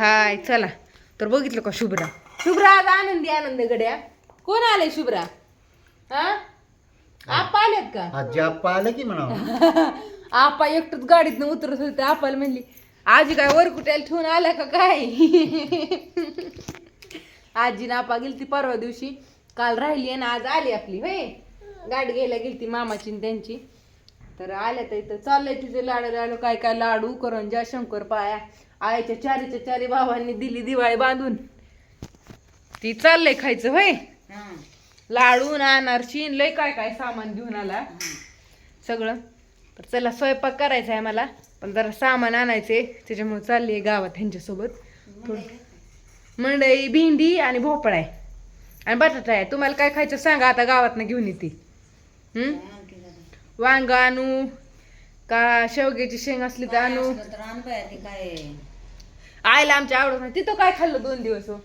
हाय चला. तर बघितलं का शुभ्रा? शुभ्रा आज आनंदी आनंद गड्या. कोण आले शुभ्रा? हा? आपा आलेत का? आजी आप्पा आलं की म्हणा आपा एकटंच गाडीतनं उतरत होते आपाला म्हणली आजी काय वर कुठ्याला ठेवून आल्या का काय? आजी ना आपा गेली ती परवा दिवशी. काल राहिली आणि आज आली आपली होय? गाडी घ्यायला गेली ती मामाची आणि त्यांची. तर आल्या तर इथं चाललंय तिचे लाडू लाडू काय काय लाडू करंजा शंकर पाया आईच्या चारीच्या चारी भावांनी दिली दिवाळी बांधून. ती चाललंय खायचं होय? लाडू अनारची लय काय काय सामान घेऊन आला. सगळं. तर चला स्वयंपाक करायचा आहे मला. पण जरा सामान आणायचे त्याच्यामुळे चालली आहे गावात ह्यांच्यासोबत. थोडं मंडई भेंडी आणि भोपळा आहे. आणि बटाटा आहे. तुम्हाला काय खायचं सांगा आता गावातनं घेऊन येते. हम्म? वांग आणू का शेवग्याची शेंग असली तर आणू. काय? आईला आमच्या आवडत नाही. तिथं काय खाल्लं दोन दिवस हो?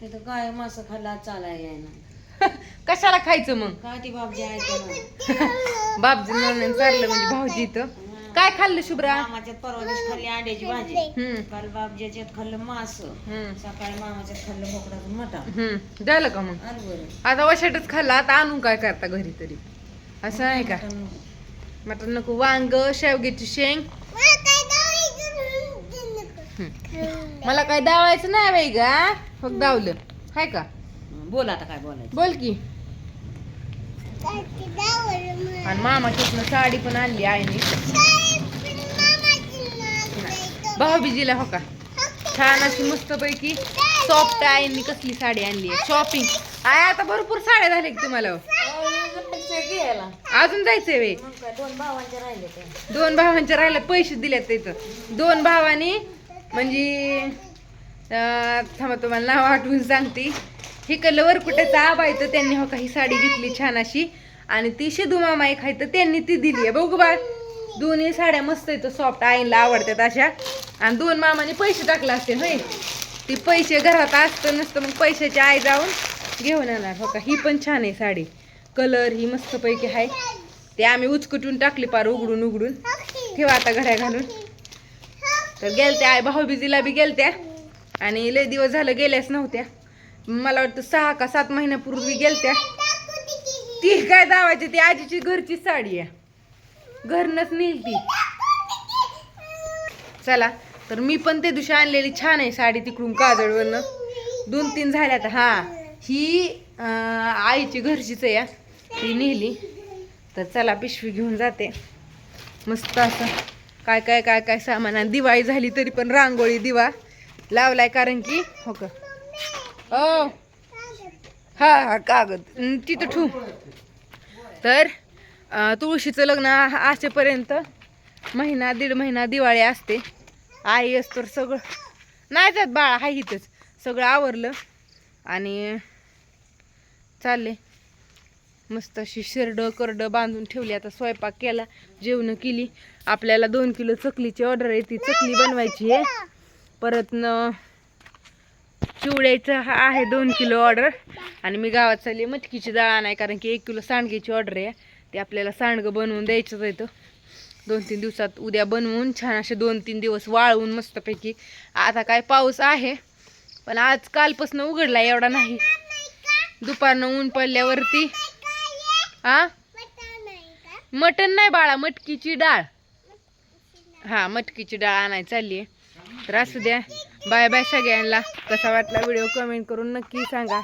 तिथं काय मासं खाल्ला चालाय ना कशाला खायचं मग? काय ती ऐकलं बापजी म्हणून चाललं म्हणजे भाऊजी इथं. काय खाल्लं शुभ्रा? मामाच्यात परवा दिवशी खाल्ली अंड्याची भाजी. हम्म. काल बापजीच्यात खाल्लं मास. हम्म. सकाळी मामाच्यात खाल्लं बोकडाचं मटण. हम्म. झालं का मग? आलं बरं. आता वशाटच खाल्ला आता आणून काय करता घरी तरी? असं आहे का? मटण नको. वांग शेवग्याची शेंग. मला काय दावायचं नाही बाई गा फक्त दावलं. हाय का? बोल आता काय बोलायचं. बोल की. आणि मामाच्यातनं साडी पण आणली आईने. भाऊबीजीला हो का? छान अशी मस्त पैकी सॉफ्ट आईने कसली साडी आणली आहे. शॉपिंग आय आता भरपूर साड्या झाल्या की तुम्हाला. अजून जायचंय वे दोन भावांचे राहिले ते. दोन भावांच्या राहिल्यात पैसे दिलेत तिथं. दोन भावांनी म्हणजे थांबा तुम्हाला नाव आठवून सांगते. हिकडलं वरकुट्याचं आबा येतं त्यांनी हो काही साडी घेतली छान अशी. आणि ती शिदू मामा एक आहे तर त्यांनी ती दिली आहे. बघू बा दोन्ही साड्या मस्त येतं सॉफ्ट आईला आवडतात अशा. आणि दोन मामाने पैसे टाकले असते होय. ती पैसे घरात असतं नसतं मग पैशाची आई जाऊन घेऊन येणार. हो का ही पण छान आहे साडी. कलर ही मस्तपैकी आहे. ते आम्ही उचकटून टाकली पार उघडून उघडून. ठेवा आता घड्या घालून. तर गेलत्या आई भाऊबीजीला बी गेलत्या. आणि लय दिवस झालं गेल्याच नव्हत्या. मला वाटतं सहा का सात महिन्यापूर्वी गेलत्या. ती काय दावायची? ती आजीची घरची साडी आहे. घरनच नेल ती चला तर मी पण त्या दिवशी आणलेली छान आहे साडी तिकडून काजळवरनं. दोन तीन झाल्यात हा. ही आईची घरचीच आहे ती नेली. तर चला पिशवी घेऊन जाते. मस्त असं. काय काय काय काय सामान आणि दिवाळी झाली तरी पण रांगोळी दिवा लावलाय कारण की हो का? ओ हा हा कागद. तिथं ठू तर तुळशीचं लग्न असेपर्यंत महिना दीड महिना दिवाळी असते. आई असतो सगळं नाही जात बाळा हा इथंच. सगळं आवरलं आणि चालले. मस्त अशी शिरडं करडं बांधून ठेवली. आता स्वयंपाक केला जेवणं केली. आपल्याला दोन किलो चकलीची ऑर्डर आहे. ती चकली बनवायची आहे. परत न चिवड्याचं हा आहे दोन किलो ऑर्डर आणि मी गावात चालली मटकीची डाळ आणाय. कारण की एक किलो सांडगेची ऑर्डर आहे. ते आपल्याला सांडगं बनवून द्यायचंच आहे दोन तीन दिवसात उद्या बनवून छान असे दोन तीन दिवस वाळवून मस्तपैकी. आता काय पाऊस आहे पण आज कालपासून उघडला एवढा नाही. दुपारनं ऊन पडल्यावरती आ? मटण नाही बाळा मटकीची डाळ. हा मटकीची डाळ आणाय चालली आहे. तर असू द्या. बाय बाय सगळ्यांना. कसा वाटला व्हिडिओ कमेंट करून नक्की सांगा.